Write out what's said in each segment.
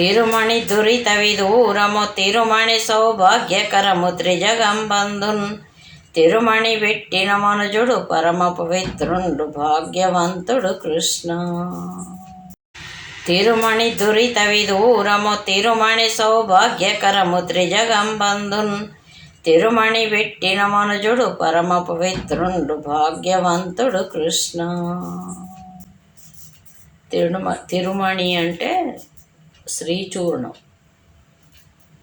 తిరుమణి దురిత విదూరము తిరుమణి సౌభాగ్యకరము త్రిజగంబంధున్. తిరుమణి పెట్టిన మనుజుడు పరమ పవిత్రుండు భాగ్యవంతుడు కృష్ణ. తిరుమణి దురిత విదూరము తిరుమణి సౌభాగ్యకరము త్రిజగంబంధున్. తిరుమణి పెట్టిన మనుజుడు పరమ పవిత్రుండు భాగ్యవంతుడు కృష్ణ. తిరుమ తిరుమణి అంటే శ్రీచూర్ణం.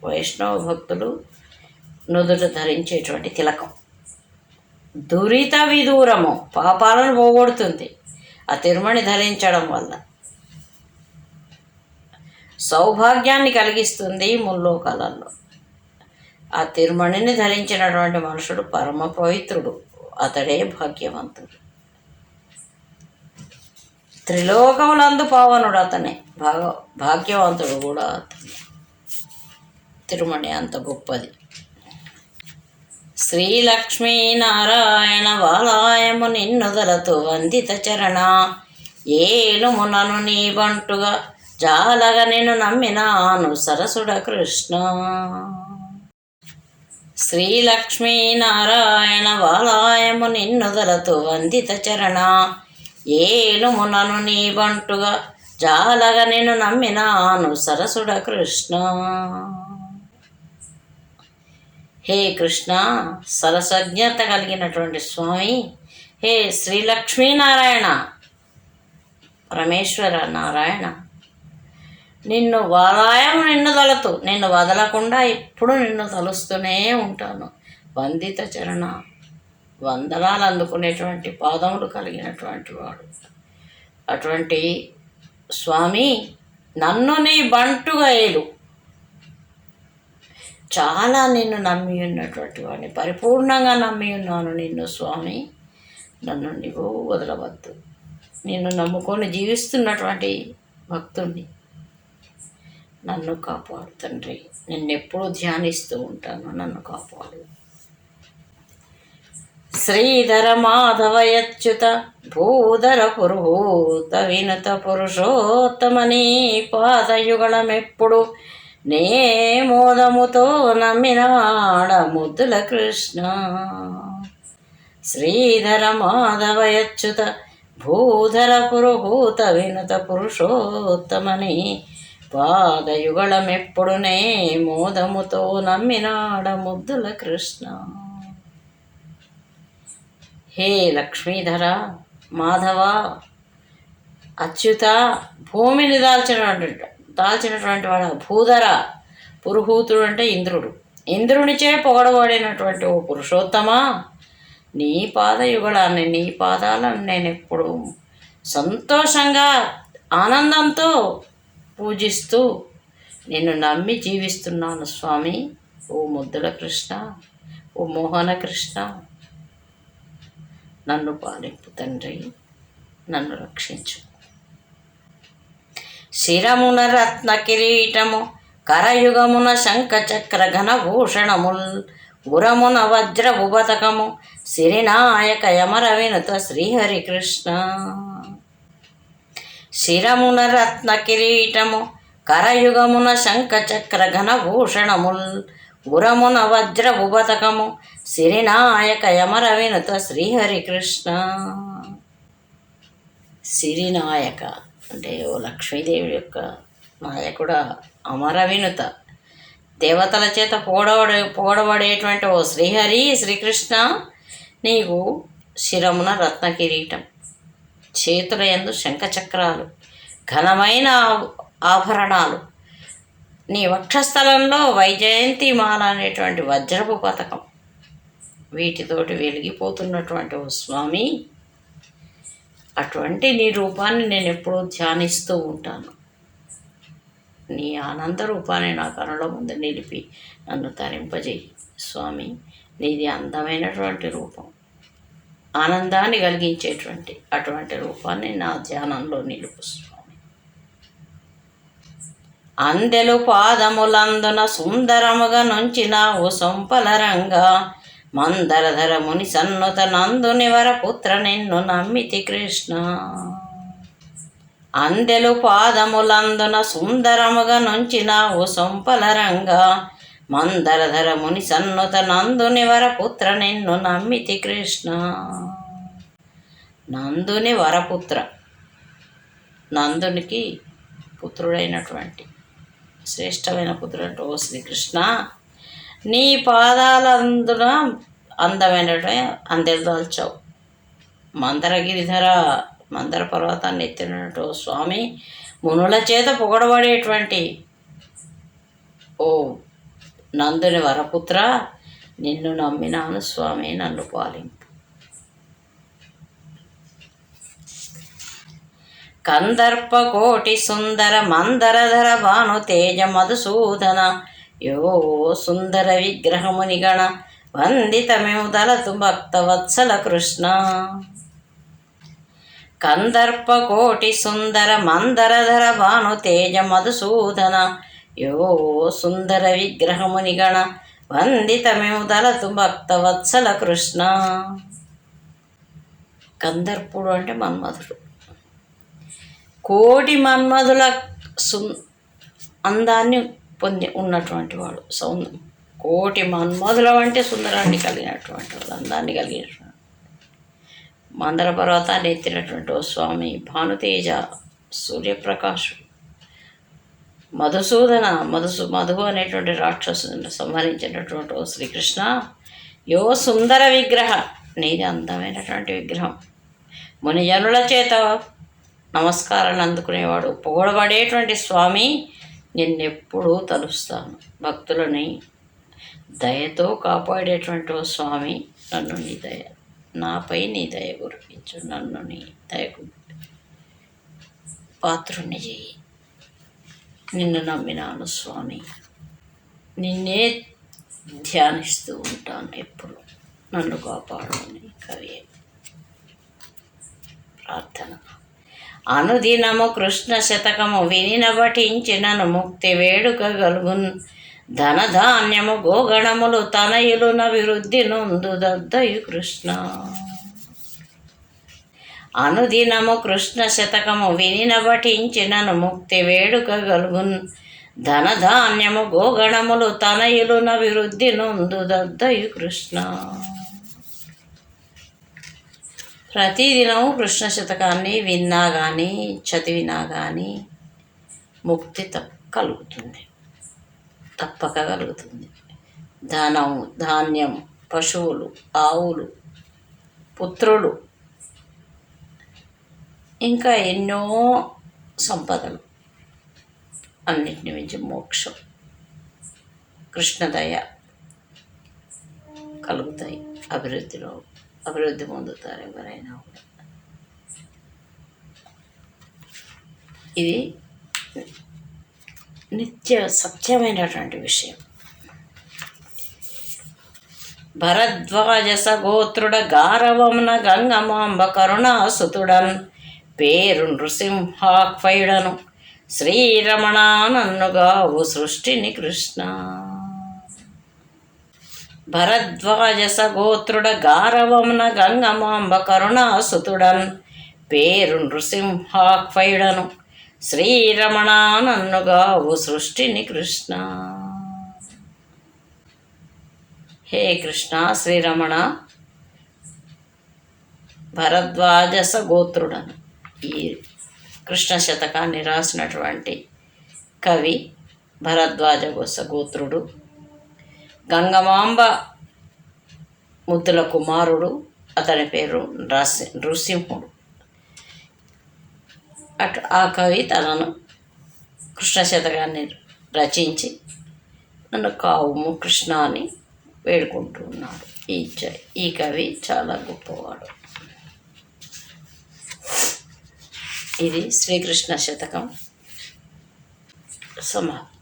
వైష్ణవ భక్తులు నుదుట ధరించేటువంటి తిలకం. దురిత విదూరము పాపాలను పోగొడుతుంది. ఆ తిరుమణి ధరించడం వల్ల సౌభాగ్యాన్ని కలిగిస్తుంది ముల్లోకాలలో. ఆ తిరుమణిని ధరించినటువంటి మనుషుడు పరమ పవిత్రుడు. అతడే భాగ్యవంతుడు. త్రిలోకములందు పావనుడు అతనే. భాగ భాగ్యవంతుడు కూడా అతనే. తిరుమణి అంత గొప్పది. శ్రీలక్ష్మీనారాయణ బాలాయము నిన్నుదలతో వందిత చరణ. ఏలుమునను నీ బంటుగా జాలగ నేను నమ్మినాను సరసుడ కృష్ణ. శ్రీలక్ష్మీనారాయణ బాలాయము నిన్నుదలతో వందిత చరణ. ఏలుమునను నీవంటుగా జాలగ నేను నమ్మినాను సరసుడ కృష్ణ. హే కృష్ణ సరసజ్ఞత కలిగినటువంటి స్వామి హే శ్రీ లక్ష్మీనారాయణ పరమేశ్వర నారాయణ. నిన్ను వలయం నిన్ను తలతు నిన్ను వదలకుండా ఎప్పుడు నిన్ను తలుస్తూనే ఉంటాను. వందిత చరణ. వందనాలు అందుకునేటువంటి పాదములు కలిగినటువంటి వాడు. అటువంటి స్వామి నన్ను నీ బంటుగా ఏలు. చాలా నిన్ను నమ్మి ఉన్నటువంటి వాడిని పరిపూర్ణంగా నమ్మి ఉన్నాను నిన్ను స్వామి. నన్ను నీవు వదలవద్దు. నిన్ను నమ్ముకొని జీవిస్తున్నటువంటి భక్తుణ్ణి. నన్ను కాపాడు తండ్రి. నిన్నెప్పుడూ ధ్యానిస్తూ ఉంటాను నన్ను కాపాడు. శ్రీధర మాధవయచ్యుత భూధర పురుహూత వినుత పురుషోత్తమని పాదయుగళమెప్పుడు నే మోదముతో నమ్మినవాడ ముద్దుల కృష్ణ. శ్రీధర మాధవయచ్యుత భూధర పురుహూత వినుత పురుషోత్తమని పాదయుగళమెప్పుడు నే మోదముతో నమ్మినాడ ముద్దుల కృష్ణ. హే లక్ష్మీధర మాధవ అచ్యుత భూమిని దాల్చినటువంటి దాల్చినటువంటి వాడు భూధర. పురుహూతుడు అంటే ఇంద్రుడు. ఇంద్రునిచే పొగడబడినటువంటి ఓ పురుషోత్తమా నీ పాదయుగళాన్ని నీ పాదాలను నేను ఎప్పుడు సంతోషంగా ఆనందంతో పూజిస్తూ నిన్ను నమ్మి జీవిస్తున్నాను స్వామి. ఓ ముద్దుల కృష్ణ ఓ మోహన కృష్ణ. నన్ను పాలింపు తండ్రి నన్ను రక్షించు. శిరమున రత్న కిరీటము కరయుగమున శంఖ చక్ర ఘనభూషణముల్ గురమున వజ్ర ఉపతకము సిరినాయక యమర వినుత శ్రీహరి కృష్ణ శిరమున రత్న కిరీటము కరయుగమున శంఖ చక్ర ఘనభూషణముల్ గురమున వజ్ర ఉపతకము సిరినాయక యమరవినుత శ్రీహరి కృష్ణ సిరినాయక అంటే ఓ లక్ష్మీదేవి యొక్క నాయకుడ అమరవినుత. దేవతల చేత పోడబడే పోడబడేటువంటి ఓ శ్రీహరి శ్రీకృష్ణ నీకు శిరమున రత్న కిరీటం చేతుల యందు శంఖచక్రాలు ఘనమైన ఆభరణాలు. నీ వక్షస్థలంలో వైజయంతి మాల అనేటువంటి వజ్రపు పథకం వీటితోటి వెలిగిపోతున్నటువంటి ఓ స్వామి అటువంటి నీ రూపాన్ని నేను ఎప్పుడూ ధ్యానిస్తూ ఉంటాను. నీ ఆనంద రూపాన్ని నా కనుల ముందు నిలిపి నన్ను తరింపజేయి స్వామి. నీది అందమైనటువంటి రూపం. ఆనందాన్ని కలిగించేటువంటి అటువంటి రూపాన్ని నా ధ్యానంలో నిలుపు స్వామి. అందెలు పాదములందున సుందరముగా నుంచినావు సొంపలరంగా మందరధర ముని సన్నుత నందుని వరపుత్ర నిన్ను నమ్మితి కృష్ణ. అందెలు పాదములందున సుందరముగా నుంచినావు సొంపలరంగా మందరధర ముని సన్నుత నందుని వరపుత్ర నిన్ను నమ్మితి కృష్ణ. నందుని వరపుత్ర నందునికి పుత్రుడైనటువంటి శ్రేష్టమైన పుత్రుడు ఓ శ్రీకృష్ణ. నీ పాదాలందున అందమైనటువంటి అందెలు మందరగిరిధర మందర పర్వతాన్ని ఎత్తినట్టు స్వామి మునుల చేత పొగడబడేటువంటి ఓ నందుని వరపుత్ర నిన్ను నమ్మినాను స్వామి నన్ను పాలింపు. కందర్ప కోటి సుందర మందరధర భాను తేజ మధుసూదన యో సుందర విగ్రహముని గణ వందితమేము దళతు కృష్ణ. కందర్ప కోటి సుందర మందరధర భాను తేజ మధుసూదన. యో సుందర విగ్రహముని గణ వందితమేము దళతు కృష్ణ. కందర్పుడు అంటే మన్మధుడు. కోటి మన్మధుల సు అందాన్ని పొంది ఉన్నటువంటి వాడు సౌంద కోటి మన్మధుల వంటి సుందరాన్ని కలిగినటువంటి వాడు అందాన్ని కలిగినటువంటి మందర పర్వతాన్ని ఎత్తినటువంటి ఓ స్వామి భానుతేజ సూర్యప్రకాశుడు మధుసూదన మధుసు మధువు అనేటువంటి రాక్షసుని సంహరించినటువంటి ఓ శ్రీకృష్ణ యో సుందర విగ్రహ నీది అందమైనటువంటి విగ్రహం. మునిజనుల చేత నమస్కారాన్ని అందుకునేవాడు పొగడబడేటువంటి స్వామి నిన్నెప్పుడూ తలుస్తాను. భక్తులని దయతో కాపాడేటువంటి ఓ స్వామి నన్ను నీ దయ నాపై నీ దయ కురిపించు నన్ను నీ దయకు పాత్రుణ్ణి చెయ్యి నిన్ను నమ్మినాను స్వామి. నిన్నే ధ్యానిస్తూ ఉంటాను ఎప్పుడు. నన్ను కాపాడని కవి. ప్రార్థన. అనుదినము కృష్ణ శతకము వినిన పఠించినను ముక్తి వేడుక గలుగున్ ధనధాన్యము గోగణములు తనయులు నభివృద్ధి నొందు దద్దయు కృష్ణ. అనుదినము కృష్ణ శతకము వినిన పఠించినను ముక్తి వేడుక గలుగున్ ధనధాన్యము గోగణములు తనయులు నభివృద్ధి నొందు దద్దయు కృష్ణ. ప్రతిదినము కృష్ణ శతకాన్ని విన్నా కానీ చదివినా కానీ ముక్తి తప్ప కలుగుతుంది తప్పక కలుగుతుంది ధనం ధాన్యం పశువులు ఆవులు పుత్రులు ఇంకా ఎన్నో సంపదలు. అన్నిటిని మించి మోక్షం కృష్ణదయ కలుగుతాయి అభివృద్ధిలో. అభివృద్ధి పొందుతారు ఎవరైనా కూడా ఇది నిత్య సత్యమైనటువంటి విషయం భరద్వాజస గోత్రుడ గారవమున గంగమాంబ కరుణాసుతుడన్ పేరు నృసింహాక్వయుడను శ్రీరమణానన్నుగావు సృష్టిని కృష్ణ భరద్వాజస గోత్రుడ గారవమున గంగమాంబ కరుణాసుతుడన్. పేరు నృసింహాక్వయుడను శ్రీరమణానన్నుగావు సృష్టిని కృష్ణ. హే కృష్ణ శ్రీరమణ భరద్వాజస గోత్రుడను ఈ కృష్ణ శతకాన్ని రాసినటువంటి కవి భరద్వాజ గోస గోత్రుడు గంగమాంబ ముద్దుల కుమారుడు. అతని పేరు నృసి నృసింహుడు. అటు ఆ కవి తనను కృష్ణ శతకాన్ని రచించి నన్ను కావుము కృష్ణ అని వేడుకుంటున్నాడు. ఈ ఈ కవి చాలా గొప్పవాడు. ఇది శ్రీకృష్ణ శతకం. సమాప్తం.